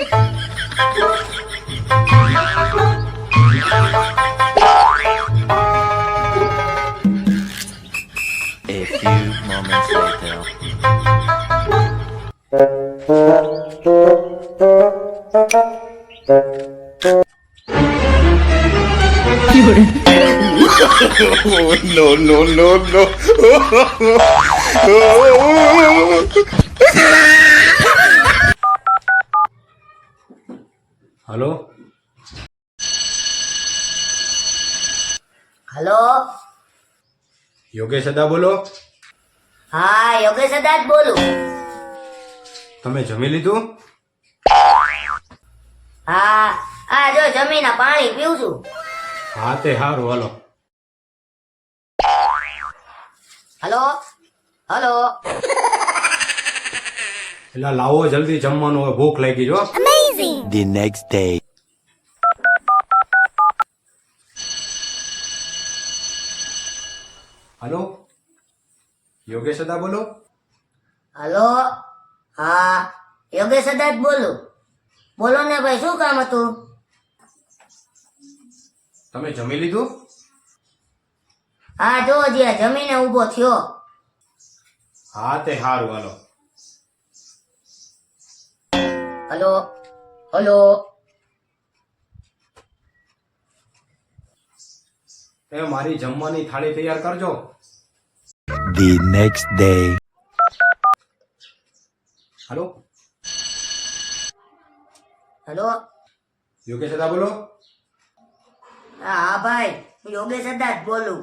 A few moments later. no, no, no, no. Hello? Hello? Yogesh અદા બોલો. હા યોગેશ અદા જ બોલું. તમે જમી લીધું? હા આ જો જમીને પાણી પીવું છું. હા તે સારું હલો. હલો? હલો? એટલે લાવો જલ્દી જમવાનું હવે ભૂખ લાગી જો The next day. Hello Yogesh અદા બોલો હલો હા યોગેશ દાદા જ બોલું બોલો ને ભાઈ શું કામ હતું? તમે જમી લીધું? હા જો જ્યાં જમીને ઊભો થયો. હા તે સારું હાલો. Hello hello. એ મારી જમવાની થાળી તૈયાર કરજો. The next day. Hello. Hello. Yogesh અદા બોલો. હા હા ભાઈ હું યોગેશ દાદા જ બોલું.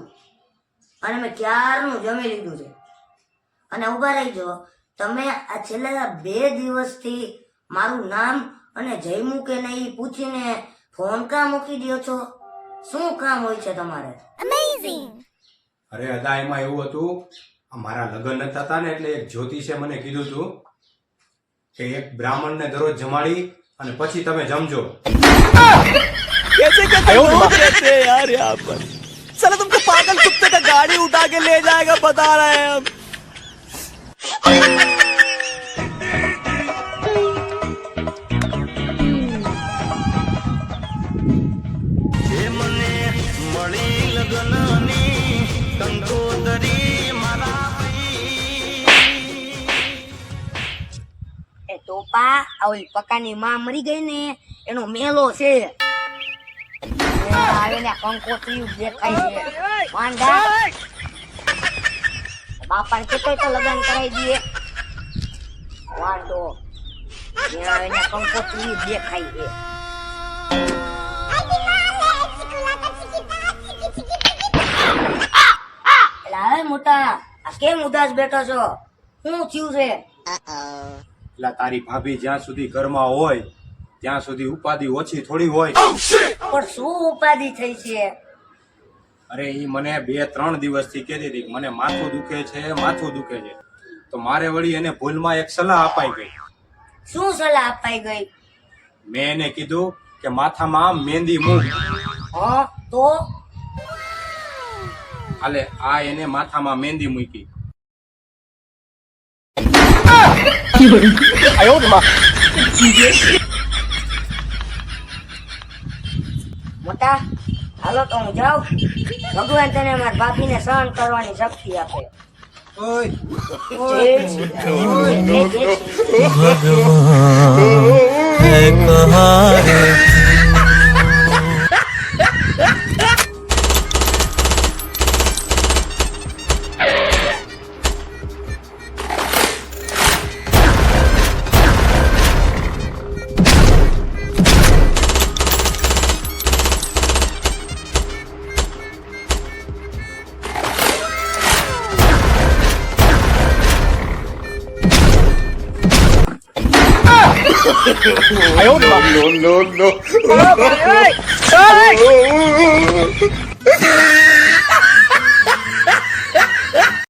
અને મેં ક્યારનું જમી લીધું છે? અને ઊભા રહીજો. તમે આ છેલ્લા બે દિવસથી મારું નામ અને જયમું કે નહીં પૂછીને ફોન કા મૂકી દો છો શું કામ હોય છે તમારે અરે અદા એમાં એવું હતું આ મારા લગ્ન નતા થતા ને એટલે એક જ્યોતિષે મને કીધું હતું કે એક બ્રાહ્મણને દરરોજ જમાડી અને પછી તમે જમજો कैसे कैसे लोग रहते हैं यार यहाँ पर साला तुमको पागल कुत्ते का गाड़ी उठा के ले जाएगा बता रहे हैं हम એ ટોપા, આ પકાની માં મરી ગઈ ને, એનો મેલો છે. આવીને કંકોત્રી દેખાય છે. વાંધા બાપા ને તો લગ્ન કરાવી દઈએ. વાંધો એના કંકોત્રી દેખાય છે. એટલે મોટા આ કેમ ઉદાસ બેઠો છો? શું થયું છે? એટલે તારી ભાભી જ્યાં સુધી ઘરમાં હોય ત્યાં સુધી ઉપાધિ ઓછી થોડી હોય. પણ શું ઉપાધિ થઈ છે? અરે એ મને બે ત્રણ દિવસથી કહેતી હતી મને માથું દુખે છે માથું દુખે છે. તો મારે વળી એને ભૂલમાં એક સલાહ અપાઈ ગઈ. શું સલાહ અપાઈ ગઈ? મેં એને કીધું કે માથામાં મેંદી મૂક. હા તો? હાલે આ એને માથામાં મહેંદી મૂકી મોટા હાલો તો હું જાઉં ભગવાન તને મારા ભાભીને સહન કરવાની શક્તિ આપે ઓય no, no, no, no.